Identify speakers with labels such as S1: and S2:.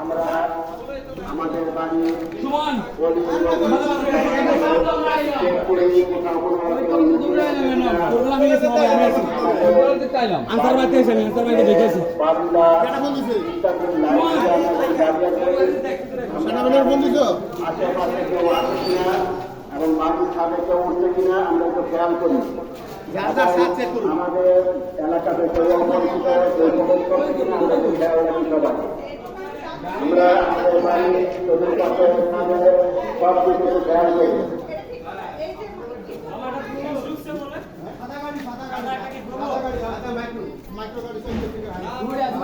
S1: আমরা আমাদের বাড়ি কোথাও কোনো
S2: আমি আনসার বাড়িতে এসে আমি আনসার বাড়িতে দেখেছি
S3: সেনাবাহিনীর বন্ধু তো?
S1: আশেপাশে কেউ আছে কিনা এবং বাড়ির ছাদে কেউ উঠছে কিনা আমরা একটু খেয়াল করি। আমাদের এলাকাতে কেউ অপরিচিত কেউ করছে কিনা আমরা একটু খেয়াল রাখি সবাই। আমরা আমাদের বাড়ি সব কিছু একটু খেয়াল করি।
S3: Micro micro service